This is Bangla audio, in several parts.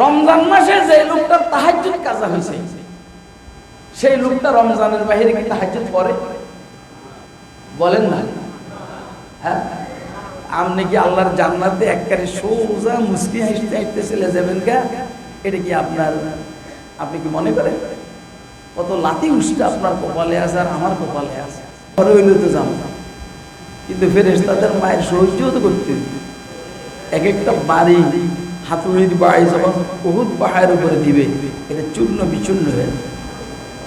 রমজান মাসে যে লোকটার তাহাজ্জুদ কাজা হয়েছে, সেই লোকটা রমজানের বাহিরে কি তাহাজ্জুদ পড়ে বলেন না। হ্যাঁ? আপনি কি আল্লাহর জান্নাতে একবারে সোজা মুসকি হাসতে হাসতে চলে যাবেন গা? এটা কি আপনার, আপনি কি মনে করেন? কত লাতি উষ্টা আপনার কপালে আছে আর আমার কপালে আছে। পরে হইলে তো কিন্তু ফেরেস তাদের মায়ের সহ্য তো করতে এক একটা বাড়ি হাতুড়ির বাড়ি যখন বহুত পাহাড়ের উপরে দিবে। এটা চূর্ণ বিচূর্ণ হয়ে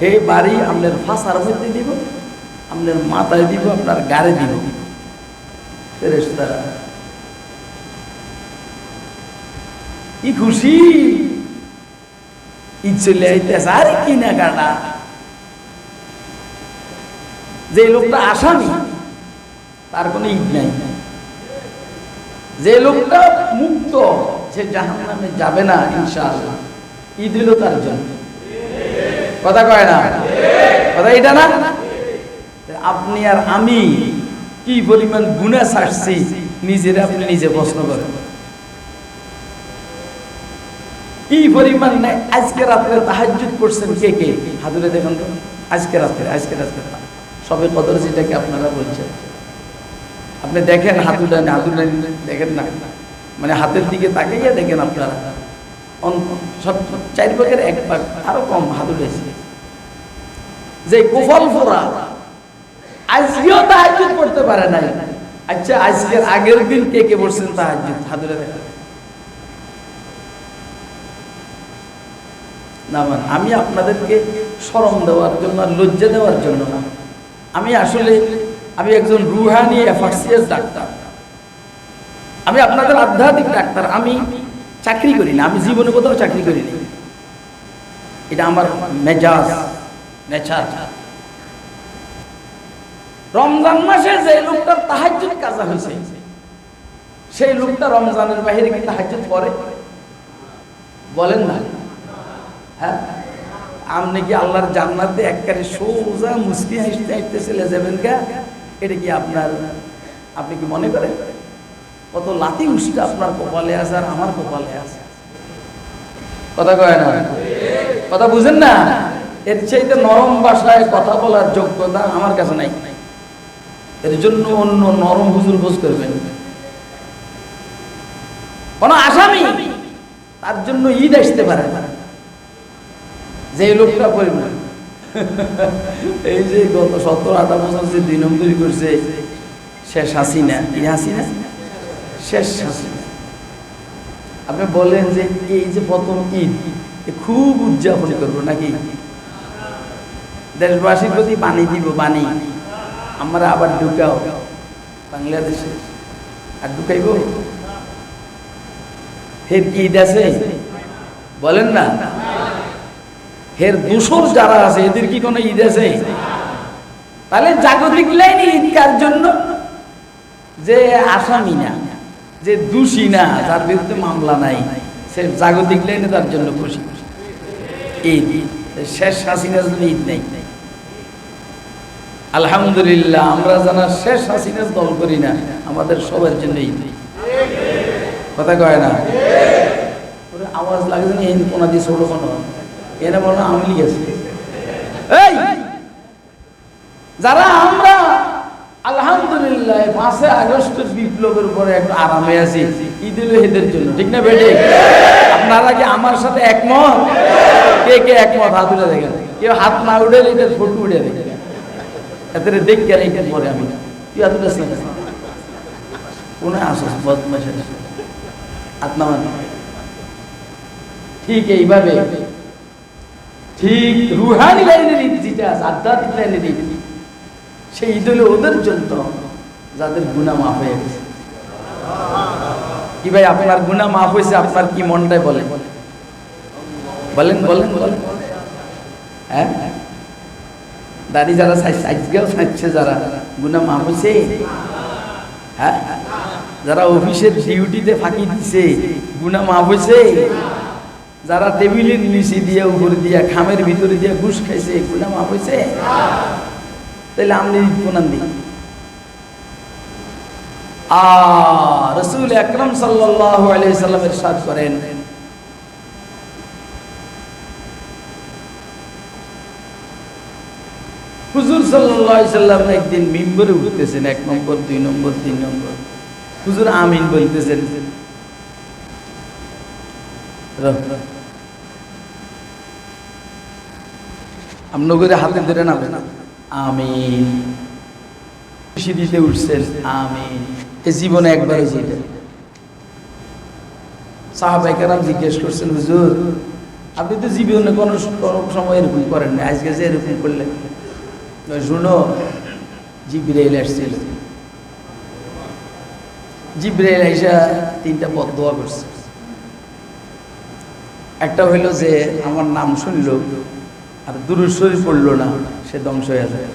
হে বাড়ি আপনার ফাঁসার মধ্যে দিব আপনার মাথায় দিব, আপনার গাড়ে দিব। কি খুশি? চলে আইতেছে, আরে কি না কাটা যে লোকটা আসামি, তার কোনো ঈদ নাই। যে লোকটা মুক্ত সে জাহান নামে যাবে না, ইনশাআল্লাহ। ঈদ হলো তার জন্য কথা কয় না? কথা এটা না? আপনি আর আমি কি পরিমাণ গুণা ছাড়ছি, নিজের আপনি নিজে প্রশ্ন করেন। কি পরিমাণ নাই আজকে রাত্রে তাহাজ্জুদ করছেন কে কে? তো। আজকে রাত্রে আজকে রাত্রে। সবে কদর যেটাকে আপনারা বলছেন। আপনি দেখেন হাতুটা হাতুটা দেখেন না? মানে হাতের দিকে তাকাইয়া দেখেন আপনারা। সব চার ভাগের এক ভাগ আরও কম হাতুড়েছে যে কুফল ফোরা আজকেও তাহাজ্জুদ পড়তে পারে নাই। আচ্ছা আজকের আগের দিন কে কে পড়ছেন তাহাজ্জুদ? হাতুড়ে দেখা না মানে আমি আপনাদেরকে শরম দেওয়ার জন্য আর লজ্জা দেওয়ার জন্য না। আমি আসলে, আমি একজন রুহানি এফার্সিয়াস ডাক্তার। আমি আপনাদের আধ্যাত্মিক ডাক্তার, আমি চাকরি করি না, আমি জীবনে কোথাও চাকরি করি না। এটা আমার মেজাজ, নেচার। রমজান মাসে যে লোকটার তাহাজ্জুদ কাজা হয়েছে, সেই লোকটা রমজানের বাহিরে কি তাহাজ্জুদ পড়ে? বলেন না। হ্যাঁ? আপনি কি আল্লাহর জান্নাতে একবারে সোজা মুসকি হাসতে হাসতে চলে যাবেন এটা কি আপনার, আপনি কি মনে করেন? কত লাতি উষ্টা আপনার কপালে আছে আর আমার কপালে আছে। কথা কয় না? কথা বুঝেন না? এর চাইতে নরম ভাষায় কথা বলার যোগ্যতা আমার কাছে নাই। এর জন্য অন্য নরম হুজুর বোঝ করবেন। কোন আসামি? তার জন্য ঈদ আসতে পারে যে লোকটা পরিমাণ এই যে গত সতেরো আঠারো বছর যে দুই নম্বরই করছে, শেষ হাসিনা কি হাসিনা। শেষ হাসিনা আপনি বলেন যে এই যে প্রথম ঈদ খুব উদযাপন করব নাকি? দেশবাসীর প্রতি বাণী দিব, বাণী। আমরা আবার ঢুকাও বাংলাদেশে। আর ঢুকাইব? ফের কি ঈদ আছে? বলেন না। হের দূষর যারা আছে, এদের কি কোনো ঈদ আছে? তাহলে জাগতিক লাইনে ঈদ কার জন্য? যে আসামি না। যে দোষী না, যার বিরুদ্ধে মামলা নাই, সে জাগতিক লাইনে তার জন্য খুশি। ঈদ, শেষ হাসিনার জন্য ঈদ নেই আলহামদুলিল্লাহ, আমরা জানা শেষ হাসিনার দল করি না, আমাদের সবার জন্য ঈদ। কথা কয় না? আওয়াজ লাগে যেন এই কোনা দিয়ে ছোট কোনো। এরা বলো আমি লিখেছি যারা আমরা আলহামদুলিল্লাহ পাঁচে আগস্টের বিপ্লবের পরে একটু আরামে আছি। ঈদ হলো এদের জন্য, ঠিক না বেটে? আপনারা কি আমার সাথে একমত? কে কে একমত? হাত উঠে দেখেন। কেউ হাত না উঠে এটার ফটো উঠে দেখে। এতে দেখ গেলে এটা পরে আমি। তুই হাত উঠেছ না আসস বদমাসের হাত নামান। ঠিক এইভাবে, ঠিক রুহানি লাইনের ঈদ যেটা আছে, আধ্যাত্মিক লাইনের ঈদ সেই ঈদ হলো ওদের জন্য যাদের গুণা মাফ হয়ে গেছে। কি ভাই, আপনার গুণা মাফ হয়েছে, আপনার কি মনটাই বলে? বলেন বলেন বলেন। হ্যাঁ? দাড়ি যারা আজকেও সাজছে যারা গুণা মাফ হয়েছে হ্যাঁ? যারা অফিসের ডিউটিতে ফাঁকি দিছে গুণা মাফ হয়েছে, যারা টেবিলের নিচে দিয়ে, উপরে দিয়া, খামের ভিতরে দিয়ে ঘুষ খাইছে গুণা মাফ হয়েছে? তাহলে আপনি প্রণাম দিই আর রসুল সাল্লাহ করেন। হুজুর সাল্লাম একদিন মিম্বরে উঠতেছেন, এক নম্বর, দুই নম্বর, তিন নম্বর। হুজুর আমিন বলতেছেন। আপনার হাতে ধরে না। আমিন। সিঁড়িতে উঠছেন আমিন। এ জীবনে একবারই যেটা সাহাবাইকারাম জিজ্ঞেস করছেন হুজুর আপনি তো জীবনে কোনো সময় এরকম করেন না আজকে যে এরকম করলেন। শুনো জিব্রাইল আসছিল। জিব্রাইল আইসা তিনটা পদ দোয়া করছে। একটা হইল যে আমার নাম শুনল আর দুরুদ শরীফ পড়ল না। সে ধ্বংস হয়ে যায়।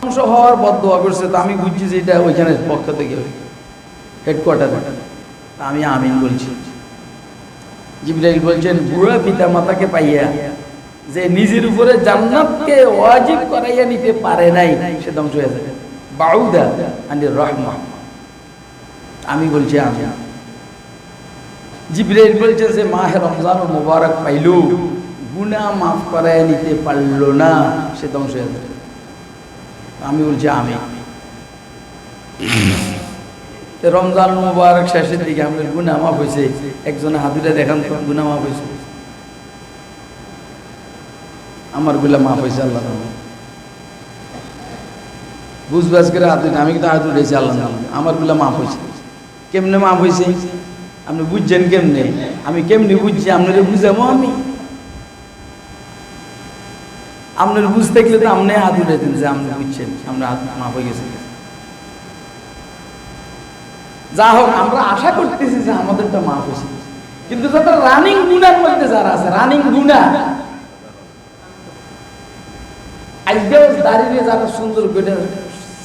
ধ্বংস হওয়ার দোয়া করছে, তো আমি বুঝছি যে এটা ওইখানে পক্ষ থেকে হেডকোয়ার্টারে আমি আমিন বলছি। জিব্রাইল বলছেন, বুড়া পিতা মাতাকে পাইয়া যে নিজের উপরে জান্নাতকে ওয়াজিব করাইয়া নিতে পারে নাই, সে ধ্বংস হয়ে যাবে বাউদা আনি রহমা। আমি বলছি আমি জিব্রাইল বলছে যে, মাহে রমজান মোবারক পাইল। গুনাহ মাফ করাইয়া নিতে পারল না, সে ধ্বংস আমি বলছি আমি রমজান মুবারক শেষের দিকে আমাদের গুনাহ মাফ হয়েছে। একজনে হাতুরে দেখান তো, গুনাহ মাফ হয়েছে। আমারগুলা মাফ হয়েছে আল্লাহ বুঝবাজ করে হাত আমি কিন্তু হাত উঠেছি আল্লাহ আমারগুলা মাফ হয়েছে। কেমনে মাফ হয়েছে? আপনি বুঝছেন কেমনে? আমি কেমনি বুঝছি? আপনারে বুঝাবো আমি। আপনার বুঝতে গেলে তো আপনি হাত উঠেছেন যে আপনি বুঝছেন আপনার হাত মাফ হয়ে গেছে। যা হোক, আমরা আশা করতেছি যে আমাদেরটা মাফ হয়েছে। কিন্তু যারা রানিং গুনার মধ্যে যারা আছে রানিং গুনা। আজকেও দাঁড়িয়ে যারা সুন্দর করে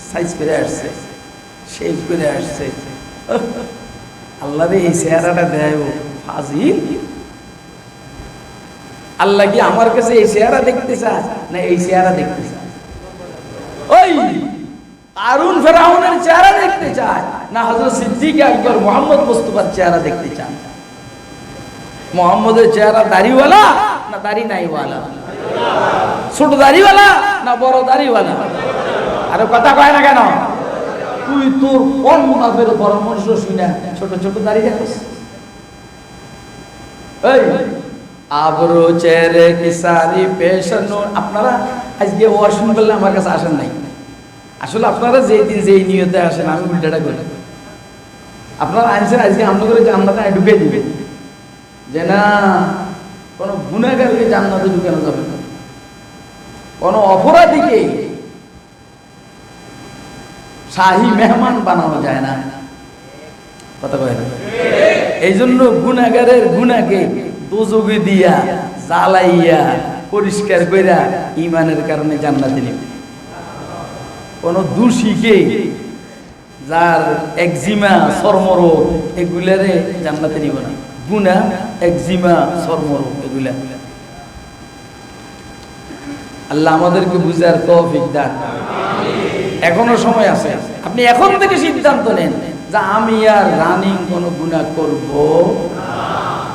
সাইজ করে আসছে শেষ করে আসছে। আল্লাহ রে এই চেহারাটা দেয় ফাজিল। আল্লাহ কি আমার কাছে এই চেহারা দেখতে চায় না, এই চেহারা দেখতে চায় ওই আরুন ফেরাউনের চেহারা দেখতে চায়, না হযরত সিদ্দিক আকবর মোহাম্মদ মুস্তফার চেহারা দেখতে চান মোহাম্মদের চেহারা দাড়িওয়ালা না দাড়ি নাইওয়ালা? ছোট দাড়িওয়ালা না বড় দাড়িওয়ালা? আরে কথা কয় না কেন? তুই তোর কোন মুনাফের পরামর্শ শুনে ছোট ছোট দাড়ি রাখিস এই আবরো চেহারে কি সারি পেশানো আপনারা আজকে ওয়াশরুম বললে আমার কাছে আসেন নাই। আসলে আপনারা যেই দিন যেই নিয়তে আসেন আমি উল্টাটা করি। আপনারা আনছেন আজকে আমরা করে জান্নাতে ঢুকে দিবে যে না কোনো গুণাগারকে জান্নাতে ঢুকানো যাবে না। কোনো অপরাধীকে শাহী মেহমান বানানো যায় না। কথা কয় এই জন্য গুণাগারের গুণাকে দোজগে দিয়া, জ্বালাইয়া, পরিষ্কার কইরা ইমানের কারণে জান্নাতে নিবে। কোন দোষীকে যার একজিমা চর্মরোগ এগুলারে জান্নাতে নিব না। গুণা একজিমা চর্মরোগ এগুলা। আল্লাহ আমাদেরকে বুঝার তৌফিক দান। এখনও সময় আছে। আপনি এখন থেকে সিদ্ধান্ত নেন যে আমি আর রানিং কোন গুনাহ করব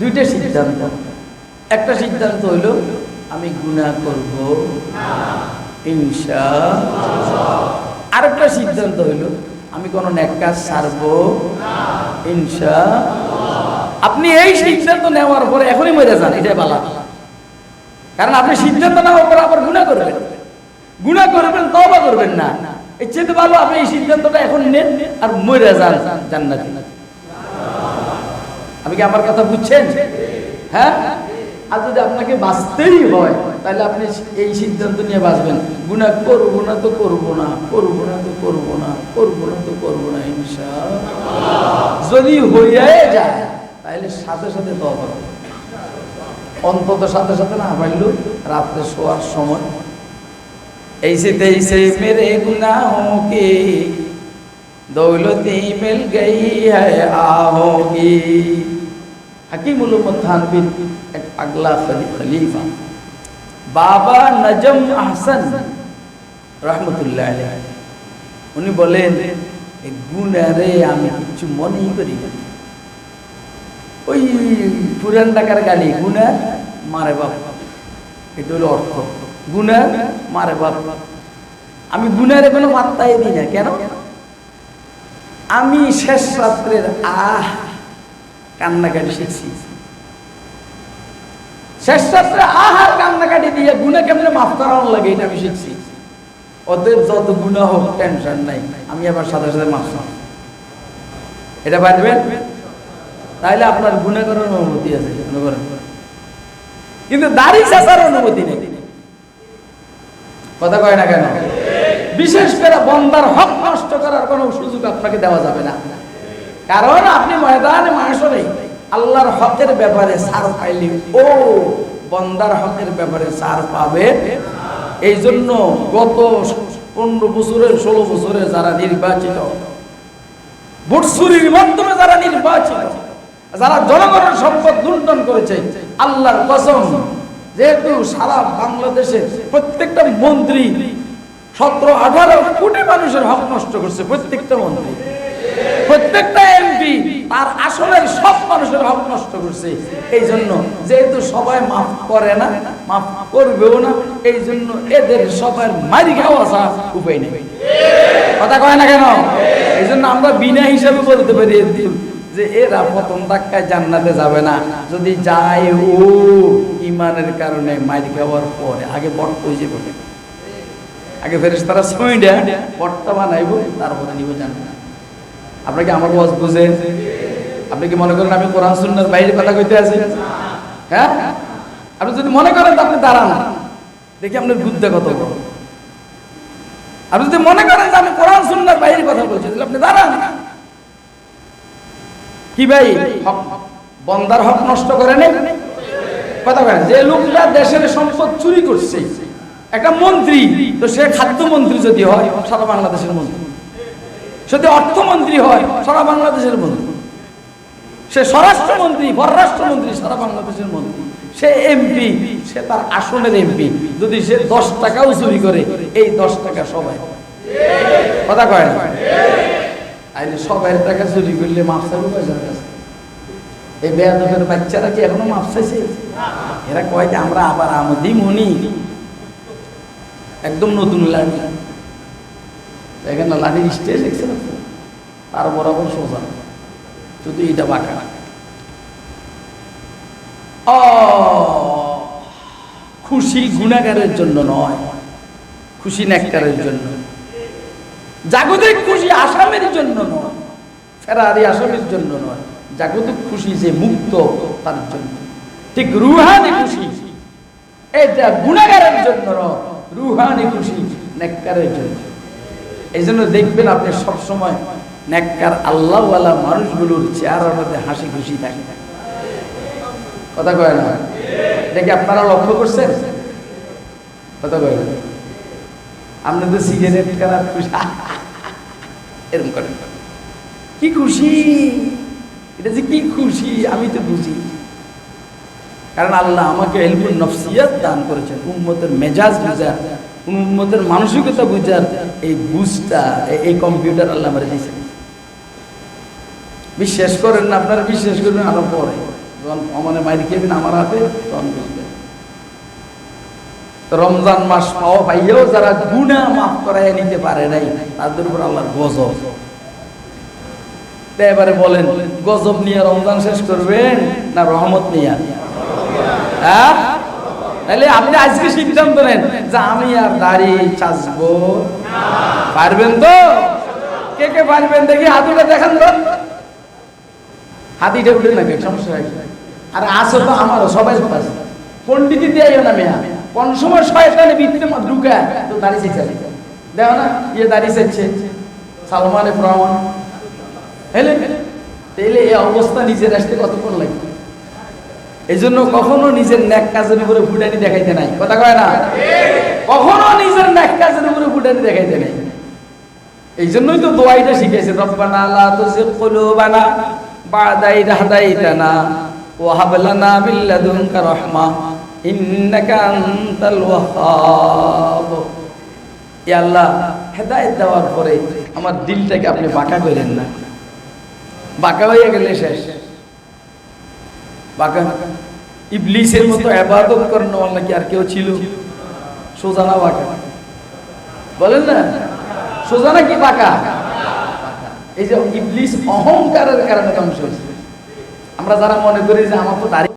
দুইটা সিদ্ধান্ত। একটা সিদ্ধান্ত হইল, আমি গুনাহ করব। ইনশা আরেকটা সিদ্ধান্ত হইল, আমি কোনো কাজ ছাড়ব। ইনশা আপনি এই সিদ্ধান্ত নেওয়ার পরে এখনই মরে যান, এটাই বালা। কারণ আপনি সিদ্ধান্ত নেওয়ার পর আবার গুণা করবেন। গুণা করবেন তবা করবেন না। এর চেয়ে ভালো আপনি এই সিদ্ধান্তটা এখন নেন আর মরে যান জান্নাতে। আপনি কি আমার কথা বুঝছেন হ্যাঁ আর যদি আপনাকে বাঁচতেই হয় তাহলে আপনি এই সিদ্ধান্ত নিয়ে বাঁচবেন গুণা করবো না তো করবো না করবো না তো করবো না করবো না তো করবো না ইনশা যদি হইয়াই যায় তাহলে সাথে সাথে তবা করবো অন্তত সাথে সাথে না পারল রাত্রে শোয়ার সময় ऐसे तैसे मेरे गुनाहों की दौलती मिल गई है आहों की হাকিমুল থানবিন এক আগলা খলিফা। বাবা নজম আহসান রহমতুল্লাহ উনি বলেন গুণারে আমি কিছু মনেই করি না। ওই পুরান টাকার গালি গুণার মারে বাপ। এটা হলো অর্থ। গুণার মারে বাপ। আমি গুণারে কোনো পাত্তাই দিই না। কেন? আমি শেষ রাত্রের আহ কান্নাকাটি শিখছি শেষ রাত্রে আহার কান্নাকাটি দিয়ে গুণা কেমনে মাফ করানো লাগে এটা আমি শিখছি। অতএব যত গুণা হোক টেনশন নাই। আমি আবার সাথে সাথে মাফ। এটা পারবেন তাহলে আপনার গুণা করার অনুমতি আছে করেন। কিন্তু দাড়ি চেঁচার অনুমতি নেই। কথা কয় না কেন? বিশেষ করে বন্দার হক নষ্ট করার কোনো সুযোগ আপনাকে দেওয়া যাবে না। কারণ আপনি ময়দানে মাসরে আল্লাহর হকের ব্যাপারে সার পাইলে ও বন্দার হকের ব্যাপারে সার পাবে। এই জন্য গত পনেরো বছরের ষোলো বছরে যারা নির্বাচিত ভোটসুরির মাধ্যমে যারা নির্বাচিত, যারা জনগণের সম্পদ লুণ্ঠন করেছে, আল্লাহর কসম, যেহেতু সারা বাংলাদেশের প্রত্যেকটা মন্ত্রী সতেরো আঠারো কোটি মানুষের হক নষ্ট করছে, প্রত্যেকটা মন্ত্রী। প্রত্যেকটা এমপি তার আসনের সব মানুষের হক নষ্ট করছে। এই জন্য যেহেতু সবাই মাফ করে না, মাফ করবেও না এই জন্য এদের সবার মারি খাওয়া আসা উপায় নেই। কথা কয় না কেন? এই জন্য আমরা বিনা হিসাবে বলতে পারি যে এরা প্রথম ধাক্কায় জান্নাতে যাবে না। যদি যায় ও ইমানের কারণে মারি খাওয়ার পরে, আগে বর্ত হয়ে যাবে আগে ফেরেস তারা ছয়টা বর্তা বানাইব, তারপরে নিব জান্নাত। আপনি কি আমার ওয়াজ বুঝেন? আপনি কি মনে করেন আমি কোরআন সুন্নার বাইরে কথা কইতে আছি? হ্যাঁ? আপনি যদি মনে করেন আপনি দাঁড়ান। দেখি আপনার বুদ্ধে কত আপনি যদি মনে করেন যে আমি কোরআন সুন্নার বাইরে কথা বলছি, তাহলে আপনি দাঁড়ান। কি ভাই? বন্দার হক নষ্ট করে নেই? কথা বলেন যে লোকটা দেশের সম্পদ চুরি করছে, একটা মন্ত্রী, তো সে খাদ্যমন্ত্রী যদি হয়, সারা বাংলাদেশের মন্ত্রী। যদি অর্থমন্ত্রী হয় সারা বাংলাদেশের মন্ত্রী। সে স্বরাষ্ট্রমন্ত্রী, পররাষ্ট্রমন্ত্রী, সারা বাংলাদেশের মন্ত্রী। সে এমপি, সে তার আসনের এমপি। যদি সে দশ টাকাও চুরি করে, এই দশ টাকা সবাই। কথা কয় আইলে সবাই টাকা চুরি করলে চাইব পয়সার কাছে? এই বেয়াদবের বাচ্চারা কি এখনও মাফ চাইছে? এরা কয় যে আমরা আবার আমদি মনি একদম নতুন লাঠি লাঠির স্টেজ তার বরাবর সোজা। শুধু এটা বাঁকা। ও খুশি গুণাগারের জন্য নয়, খুশি ন্যাক্কারের জন্য। জাগতিক খুশি আসামের জন্য নয়, ফেরারি আসামের জন্য নয়, জাগতিক খুশি যে মুক্ত, তার জন্য। ঠিক রুহানি খুশি এটা গুণাগারের জন্য নয়, রুহানি খুশি নেককারের জন্য। এই জন্য দেখবেন আপনি সবসময় নেককার আল্লাহওয়ালা মানুষগুলোর চেহারার মধ্যে হাসি খুশি থাকে। কথা কয় না? দেখে আপনারা লক্ষ্য করছেন? কথা কয় না? আপনি তো সিগারেট খারাপ খুশি। এরকম করেন। কি খুশি? এটা যে কি খুশি, আমি তো বুঝি। কারণ আল্লাহ আমাকে এলবুল নফসিয়াত দান করেছেন, উম্মতের মেজাজ বুঝার। উম্মতের মানসিকতা বুঝার এই বুঝটা, এই কম্পিউটার আল্লাহ আমার দিয়েছেন বিশ্বাস করেন না, আপনারা বিশ্বাস করবেন আরও পরে। যখন অমানে মাইর খেয়েবেন আমার হাতে, তখন বুঝবেন। রমজান মাস পাওয়া পাইয়েও যারা গুণা মাফ করাই নিতে পারে নাই, তাদের উপর আল্লাহর গজব। এবারে বলেন, গজব নিয়ে রমজান শেষ করবেন না রহমত নিয়ে? হ্যাঁ? তাহলে আপনি আজকে সিদ্ধান্ত নেন যে আমি আর দাড়ি চাচবো। পারবেন তো? কে কে পারবেন দেখি হাতুটা দেখান তো। হাতিটা উঠে নাকি সমস্যা আর আসো তো আমারও, সবাই আছে। পন্ডিতি দিয়ে না মেয়া। কোন সময় শয়তানে মা ঢুকা, তো দাড়ি চাইছে দেখো না ইয়ে দাড়ি চাইছে সালমানে প্রমাণ। হেলে? তাইলে এই অবস্থা নিজের আসতে কতক্ষণ লাগবে এই জন্য কখনো নিজের ন্যাক কাজের উপরে ফুটানি দেখাইতে নাই। কথা কয় না? কখনো নিজের ন্যাক কাজের উপরে ফুটানি দেখাইতে নাই। এই জন্যই তো দোয়াইটা শিখেছে, রব্বানা লা তুযিগ কুলুবানা বা'দা ইদ হাদাইতানা ওয়া হাব লানা মিন লাদুনকা রাহমা ইন্নাকা আনতাল ওয়াহ্হাব ইয়া আল্লাহ, হেদায়েত দেওয়ার পরে আমার দিলটাকে আপনি বাঁকা করেন না। বাঁকা হয়ে গেলে শেষ। বাঁকা ইবলিসের মতো আবাদত করেন নাকি আর কেউ ছিল? সোজা না বাঁকা বলেন না? সোজা নাকি বাঁকা এই যে ইবলিস অহংকারের কারণে ধ্বংস হয়েছে। আমরা যারা মনে করি যে আমার তো দাড়ি